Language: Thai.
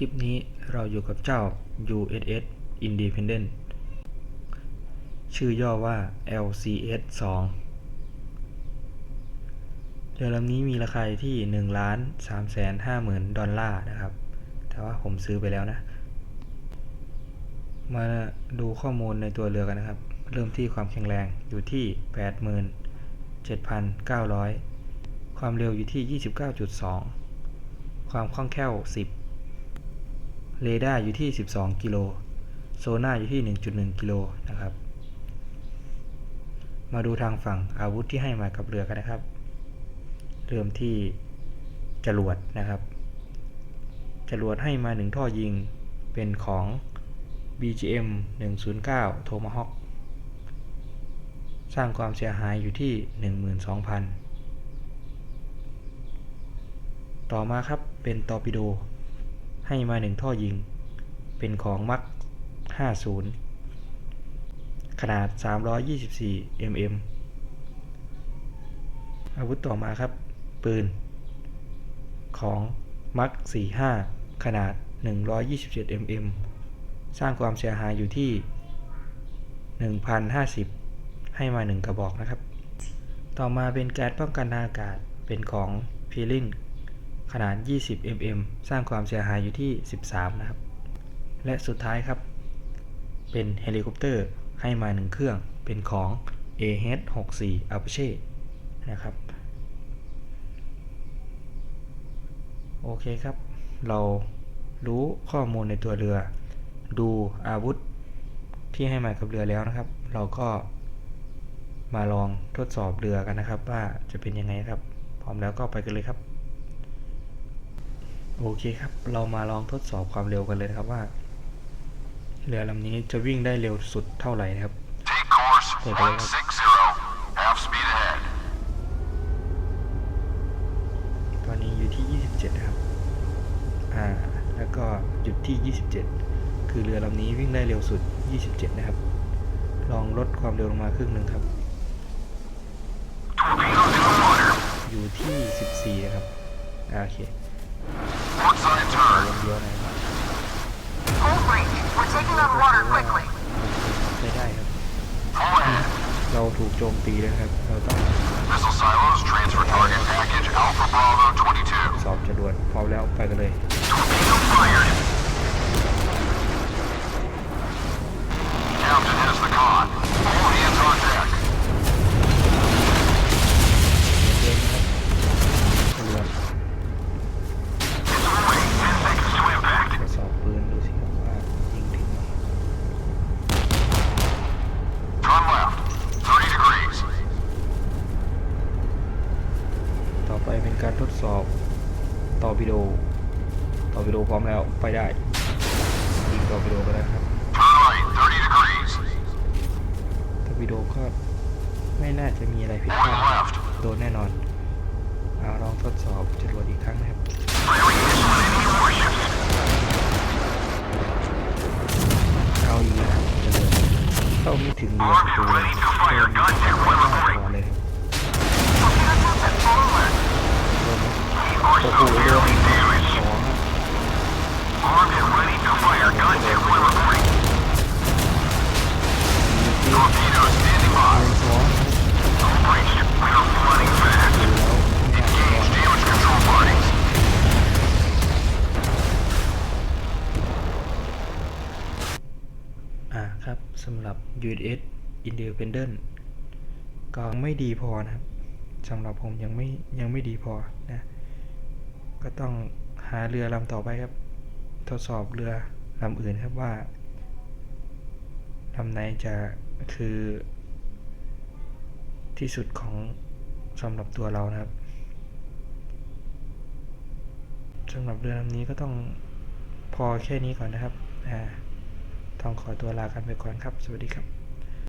คลิปนี้เราอยู่กับเจ้า USS Independent ชื่อย่อว่า LCS 2เรือลำนี้มีราคาที่1ล้าน3แสน5หมื่นดอลลาร์นะครับ แต่ว่าผมซื้อไปแล้วนะ มาดูข้อมูลในตัวเรือกันนะครับ เริ่มที่ความแข็งแรงอยู่ที่ 87,900 ความเร็วอยู่ที่ 29.2 ความคล่องแคล่ว 10 เรดาร์อยู่ที่ 12 กิโล โซน่าอยู่ที่ 1.1 กิโลนะครับ มาดูทางฝั่งอาวุธที่ให้มากับเรือกันนะครับ เริ่มที่จรวดนะครับ จรวดให้มาหนึ่งท่อยิงเป็นของ BGM 109 Tomahawk สร้างความเสียหายอยู่ที่ 12,000 ต่อมาครับเป็นตอร์ปิโด ให้มาหนึ่งท่อยิง เป็นของมัก50 ขนาด 324 mm อาวุธต่อมาครับ ปืน ของมัก45 ขนาด 127 mm สร้างความเสียหายอยู่ที่ 1,050 ให้มา 1 กระบอกนะครับ ต่อมาเป็นแก๊สป้องกันทางอากาศเป็นของ p e e l i n g ขนาด 20 mm สร้างความเสียหายอยู่ที่ 13 นะครับ และสุดท้ายครับ เป็นเฮลิคอปเตอร์ให้มา1เครื่องเป็นของ AH-64 Apache นะครับ โอเคครับ เรารู้ข้อมูลในตัวเรือ ดูอาวุธที่ให้มากับเรือแล้วนะครับ เราก็มาลองทดสอบเรือกันนะครับ ว่าจะเป็นยังไงครับ พร้อมแล้วก็ไปกันเลยครับ โอเคครับ เรามาลองทดสอบความเร็วกันเลยนะครับว่า เรือลำนี้จะวิ่งได้เร็วสุดเท่าไหร่นะครับ Take course Okay, go ahead. 160. Half speed ahead. ตอนนี้อยู่ที่ 27นะครับ อ่า แล้วก็หยุดที่ 27 คือเรือลำนี้วิ่งได้เร็วสุด 27 นะครับ ลองลดความเร็วลงมาครึ่งหนึ่งครับ Torpedoes in the water. อยู่ที่ 14 นะครับอ่าโอเค Port side ขอ turn. ลงเดียวนะครับ Hold range. We're taking on water quickly. ใช้ได้ครับ Full ahead. เราถูกโจมตีแล้วนะครับ เราต้อง Missile silos transfer target package Alpha Bravo 22. สอบจรวดพร้อมแล้วไปกันเลย Torpedo เป็นการทดสอบตอร์ปิโดตอร์ปิโดพร้อมแล้วไปได้ยิงตอร์ปิโดไปแล้ครับ Turn right. 30 degrees. ตอร์ปิโดก็ไม่น่าจะมีอะไรผิดพลาดโดนแน่นอนเอาลองทดสอบจรวดอีกครั้งนะครับเอาอีกนะครับจรวเข้าไม่ถึงเรือศัตรูเลยโดนตลอดเลยครับ โอ้โหเดินครับสำหรับ USS Independent ก็ไม่ดีพอนะครับสำหรับผมยังไม่ยังไม่ดีพอนะ ก็ต้องหาเรือลำต่อไปครับ ทดสอบเรือลำอื่นครับว่าลำไหนจะคือที่สุดของสำหรับตัวเรานะครับสำหรับเรือลำนี้ก็ต้องพอแค่นี้ก่อนนะครับอ่าต้องขอตัวลากันไปก่อนครับ สวัสดีครับ